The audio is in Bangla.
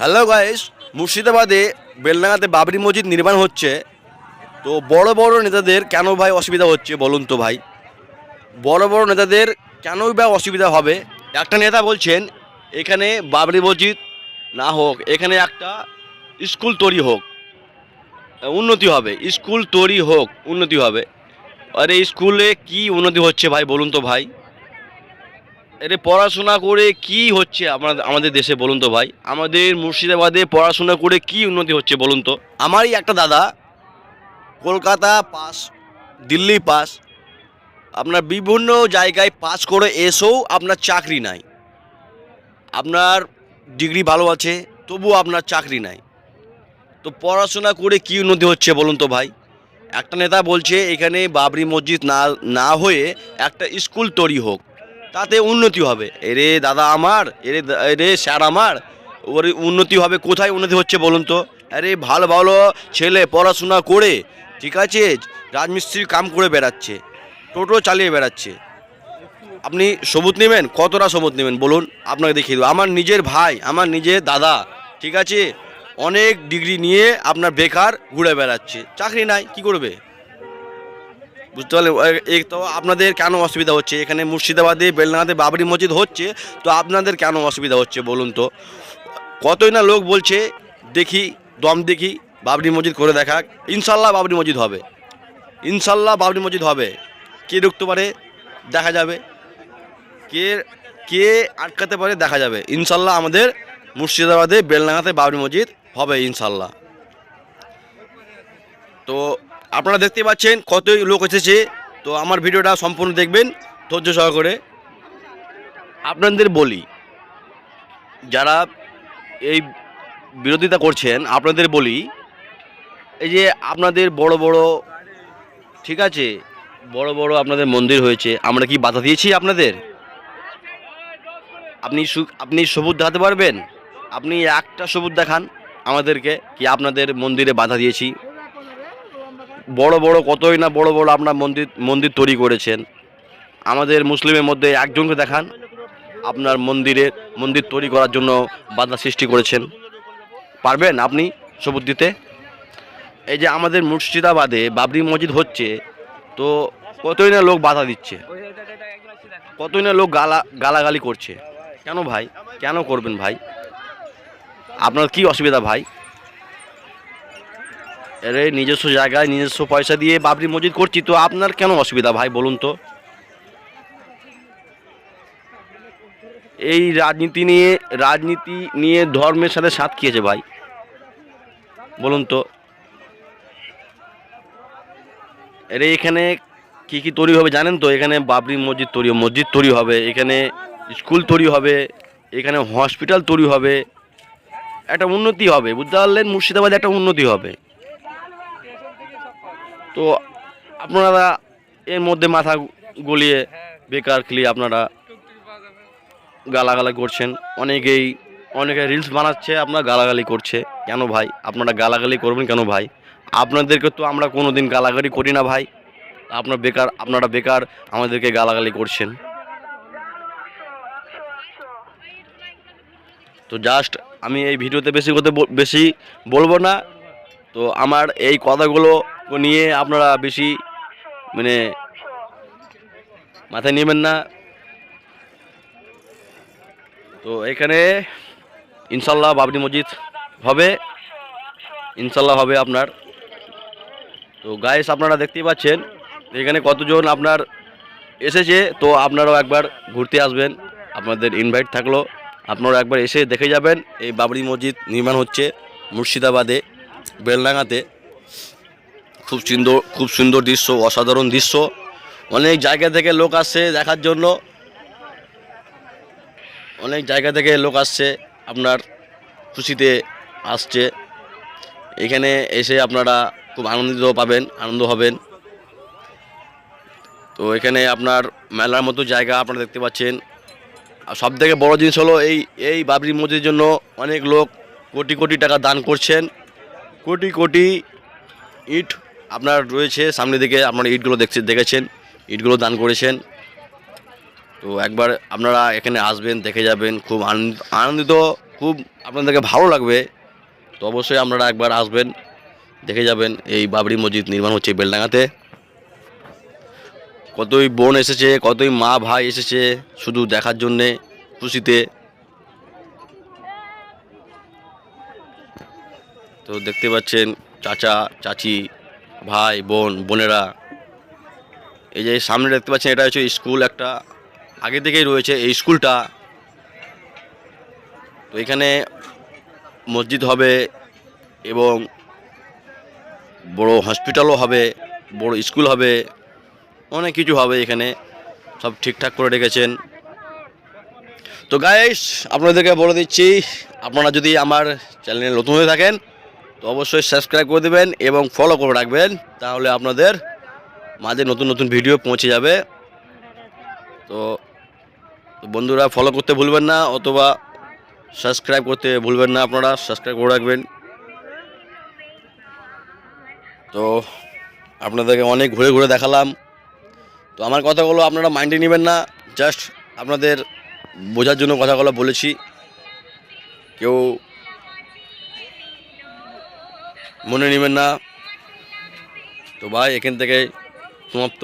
হ্যালো গাইস মুর্শিদাবাদে বেলডাঙাতে বাবরি মসজিদ নির্মাণ হচ্ছে। তো বড় বড় নেতাদের কেন ভাই অসুবিধা হচ্ছে বলুন তো ভাই? বড় বড় নেতাদের কেনই বা অসুবিধা হবে? একটা নেতা বলছেন, এখানে বাবরি মসজিদ না হোক, এখানে একটা স্কুল তৈরি হোক, উন্নতি হবে, স্কুল তৈরি হোক, উন্নতি হবে। আরে স্কুলে কি উন্নতি হচ্ছে ভাই বলুন তো ভাই? এরে পড়াশোনা করে কি হচ্ছে আমাদের আমাদের দেশে বলুন তো ভাই? আমাদের মুর্শিদাবাদে পড়াশোনা করে কি উন্নতি হচ্ছে বলুন তো? আমারই একটা দাদা, কলকাতা পাস, দিল্লি পাস, আপনার বিভিন্ন জায়গায় পাস করে এসেও আপনার চাকরি নাই। আপনার ডিগ্রি ভালো আছে, তবুও আপনার চাকরি নাই। তো পড়াশোনা করে কি উন্নতি হচ্ছে বলুন তো ভাই? একটা নেতা বলছে, এখানে বাবরি মসজিদ না না হয়ে একটা স্কুল তৈরি হোক। তাতে উন্নতি হবে। এরে দাদা আমার, এরে এরে স্যার আমার, ওর উন্নতি হবে কোথায় উন্নতি হচ্ছে বলুন তো? আরে ভালো ভালো ছেলে পড়াশোনা করে, ঠিক আছে, রাজমিস্ত্রির কাম করে বেড়াচ্ছে, টোটো চালিয়ে বেড়াচ্ছে। আপনি সবুত নেবেন? কতটা সবুত নেবেন বলুন? আপনাকে দেখিয়ে দেবো। আমার নিজের ভাই, আমার নিজের দাদা, ঠিক আছে? অনেক ডিগ্রি নিয়ে আপনার বেকার ঘুরে বেড়াচ্ছে। চাকরি নাই, কি করবে? বুঝতে পারলেন তো আপনাদের কেন অসুবিধা হচ্ছে? এখানে মুর্শিদাবাদে বেলনাতে বাবরি মসজিদ হচ্ছে, তো আপনাদের কেন অসুবিধা হচ্ছে বলুন তো? কতই না লোক বলছে, দেখি, দম দেখি, বাবরি মসজিদ করে দেখা ইনশাল্লাহ বাবরি মসজিদ হবে। ইনশাল্লাহ বাবরি মসজিদ হবে। কে ঢুকতে পারে, দেখা যাবে। কে কে আটকাতে পারে, দেখা যাবে। ইনশাল্লাহ আমাদের মুর্শিদাবাদে বেলনাগাতে বাবরি মসজিদ হবে ইনশাল্লাহ। তো আপনারা দেখতে পাচ্ছেন কতই লোক এসেছে। তো আমার ভিডিওটা সম্পূর্ণ দেখবেন ধৈর্য সহকারে। আপনাদের বলি, যারা এই বিরোধিতা করছেন, আপনাদের বলি, এই যে আপনাদের বড় বড়, ঠিক আছে, বড় বড় আপনাদের মন্দির হয়েছে, আমরা কি বাধা দিয়েছি আপনাদের? আপনি আপনি সবুজ দেখাতে পারবেন? আপনি একটা সবুজ দেখান আমাদেরকে, কি আপনাদের মন্দিরে বাধা দিয়েছি। বড় বড় কতই না বড় বড় আপনার মন্দির মন্দির তৈরি করেছেন। আমাদের মুসলিমের মধ্যে একজনকে দেখান, আপনার মন্দিরে, মন্দির তৈরি করার জন্য বাধা সৃষ্টি করেছেন। পারবেন আপনি সবুজ দিতে? এই যে আমাদের মুর্শিদাবাদে বাবরি মসজিদ হচ্ছে, তো কতই না লোক বাধা দিচ্ছে? কতই না লোক গালা, গালাগালি করছে? কেন ভাই? কেন করবেন ভাই? আপনার কি অসুবিধা ভাই? আরে নিজস্ব জায়গায়, নিজস্ব পয়সা দিয়ে বাবরি মসজিদ করছি, তো আপনার কেন অসুবিধা ভাই, বলুন তো? এই রাজনীতি নিয়ে রাজনীতি নিয়ে ধর্মের সাথে সাথ খেয়েছে ভাই? বলুন তো। আরে এখানে কি কি তৈরি হবে জানেন তো? এখানে বাবরি মসজিদ তৈরি মসজিদ তৈরি হবে, এখানে স্কুল তৈরি হবে, এখানে হসপিটাল তৈরি হবে, একটা উন্নতি হবে, বুঝতে পারলেন? মুর্শিদাবাদে একটা উন্নতি হবে। তো আপনারা এর মধ্যে মাথা গলিয়ে বেকার খেলি আপনারা গালাগালা করছেন। অনেকেই, অনেকে রিলস বানাচ্ছে, আপনারা গালাগালি করছে। কেন ভাই? আপনারা গালাগালি করবেন কেন ভাই? আপনাদেরকে তো আমরা কোনো দিন গালাগালি করি না ভাই। আপনার বেকার, আপনারা বেকার, আমাদেরকে গালাগালি করছেন। তো জাস্ট আমি এই ভিডিওতে বেশি কথা বেশি বলব না। তো আমার এই কথাগুলো নিয়ে আপনারা বেশি মানে মাথায় নেবেন না। তো এখানে ইনশাল্লাহ বাবরি মসজিদ হবে। ইনশাল্লাহ হবে আপনার। তো গায়েস আপনারা দেখতেই পাচ্ছেন, এখানে কতজন আপনার এসেছে। তো আপনারাও একবার ঘুরতে আসবেন। আপনাদের ইনভাইট থাকল। আপনারা একবার এসে দেখে যাবেন। এই বাবরি মসজিদ নির্মাণ হচ্ছে মুর্শিদাবাদে বেলডাঙাতে খুব সুন্দর খুব সুন্দর দৃশ্য, অসাধারণ দৃশ্য। অনেক জায়গা থেকে লোক আসছে দেখার জন্য। অনেক জায়গা থেকে লোক আসছে, আপনার খুশিতে আসছে। এখানে এসে আপনারা খুব আনন্দিত পাবেন, আনন্দ হবেন। তো এখানে আপনার মেলার মতো জায়গা আপনারা দেখতে পাচ্ছেন। আর সব থেকে বড়ো জিনিস হলো এই এই বাবরি মসজিদের জন্য অনেক লোক কোটি কোটি টাকা দান করছেন। কোটি কোটি ইট আপনার রয়েছে, সামনের দিকে আপনারা ইটগুলো দেখছে, দেখেছেন, ইটগুলো দান করেছেন। তো একবার আপনারা এখানে আসবেন, দেখে যাবেন, খুব আনন্দ, আনন্দিত, খুব আপনাদেরকে ভালো লাগবে। তো অবশ্যই আপনারা একবার আসবেন, দেখে যাবেন, এই বাবরি মসজিদ নির্মাণ হচ্ছে বেলডাঙাতে কতই বোন এসেছে, কতই মা ভাই এসেছে, শুধু দেখার জন্যে খুশিতে। তো দেখতে পাচ্ছেন, চাচা, চাচি ভাই, বোন, বোনেরা। এই যে সামনে দেখতে পাচ্ছেন, এটা হচ্ছে স্কুল একটা। আগে থেকেই রয়েছে এই স্কুলটা। তো এখানে মসজিদ হবে এবং বড় হসপিটালও হবে, বড় স্কুল হবে, অনেক কিছু হবে এখানে। সব ঠিকঠাক করে রেখেছেন। তো গাইস আপনাদেরকে বলে দিচ্ছি, আপনারা যদি আমার চ্যানেলে নতুন হয়ে থাকেন তো অবশ্যই সাবস্ক্রাইব করে দেবেন এবং ফলো করে রাখবেন, তাহলে আপনাদের মাঝে নতুন নতুন ভিডিও পৌঁছে যাবে। তো বন্ধুরা ফলো করতে ভুলবেন না, অথবা সাবস্ক্রাইব করতে ভুলবেন না আপনারা সাবস্ক্রাইব করে রাখবেন। তো আপনাদেরকে অনেক ঘুরে ঘুরে দেখালাম। তো আমার কথাগুলো আপনারা মাইন্ডে নেবেন না জাস্ট আপনাদের বোঝার জন্য কথাগুলো বলেছি। কেউ মনে নেবেন না। তো ভাই এখান থেকে সমাপ্ত।